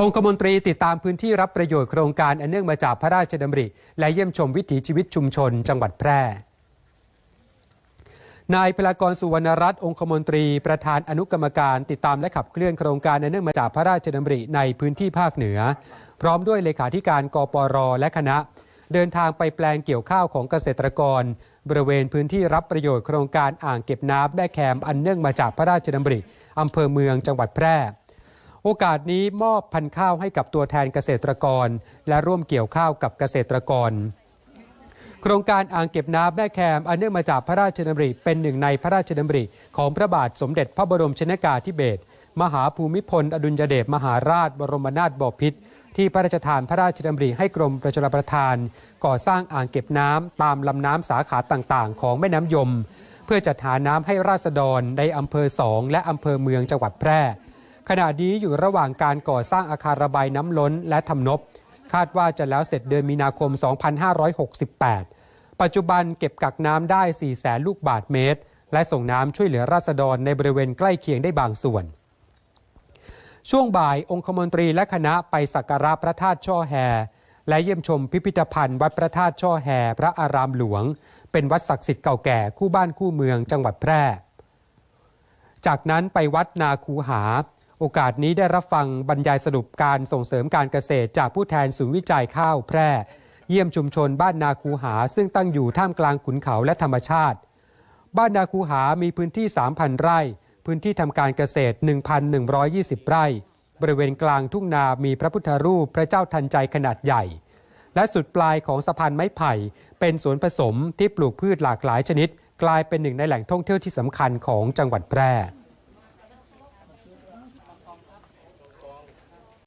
องคมนตรีติดตามพื้นที่รับประโยชน์โครงการอันเนื่องมาจากพระราชดำริ และเยี่ยมชมวิถีชีวิตชุมชนจังหวัดแพร่ นายพลากรสุวรรณรัตน์องคมนตรีประธานอนุกรรมการ ติดตามและขับเคลื่อนโครงการอันเนื่องมาจากพระราชดำริในพื้นที่ภาคเหนือ พร้อมด้วยเลขาธิการกปรและคณะ เดินทางไปแปลงเกี่ยวข้าวของเกษตรกร บริเวณพื้นที่รับประโยชน์โครงการอ่างเก็บน้ำแม่แคมอันเนื่องมาจากพระราชดำริอำเภอเมืองจังหวัดแพร่ โอกาสนี้มอบพันธุ์ข้าวให้กับตัวแทนเกษตรกร และร่วมเกี่ยวข้าวกับเกษตรกร โครงการอ่างเก็บน้ำแม่แคมอันเนื่องมาจากพระราชดำริเป็นหนึ่งในพระราชดำริของพระบาทสมเด็จพระบรมชนกาธิเบศรมหาภูมิพล อดุลยเดชมหาราช บรมนาถบพิตรที่พระราชทานพระราชดำริให้กรมประชาประทาน ก่อสร้างอ่างเก็บน้ำตามลำน้ำสาขาต่างๆ ของแม่น้ำยม เพื่อจัดหาน้ำให้ราษฎรในอำเภอสองและอำเภอเมืองจังหวัดแพร่ ขณะนี้อยู่ระหว่างการก่อสร้างอาคารระบายน้ำล้นและทำนบ คาดว่าจะแล้วเสร็จเดือนมีนาคม 2568 ปัจจุบันเก็บกักน้ำได้ 4 แสนลูกบาทเมตร และส่งน้ำช่วยเหลือราษฎรในบริเวณใกล้เคียงได้บางส่วน ช่วงบ่ายองคมนตรีและคณะไปสักการะพระธาตุช่อแฮ และเยี่ยมชมพิพิธภัณฑ์วัดพระธาตุช่อแฮพระอารามหลวง เป็นวัดศักดิ์สิทธิ์เก่าแก่คู่บ้านคู่เมืองจังหวัดแพร่ จากนั้นไปวัดนาคูหา โอกาสนี้ได้รับฟังบรรยายสรุปการส่งเสริมการเกษตร จากผู้แทนศูนย์วิจัยข้าวแพร่ เยี่ยมชุมชนบ้านนาคูหา ซึ่งตั้งอยู่ท่ามกลางขุนเขาและธรรมชาติ บ้านนาคูหามีพื้นที่ 3,000 ไร่ พื้นที่ทำการเกษตร 1,120 ไร่ บริเวณกลางทุ่งนามีพระพุทธรูปพระเจ้าทันใจขนาดใหญ่ และสุดปลายของสะพานไม้ไผ่ เป็นสวนผสมที่ปลูกพืชหลากหลายชนิด กลายเป็นหนึ่งในแหล่งท่องเที่ยวที่สำคัญของจังหวัดแพร่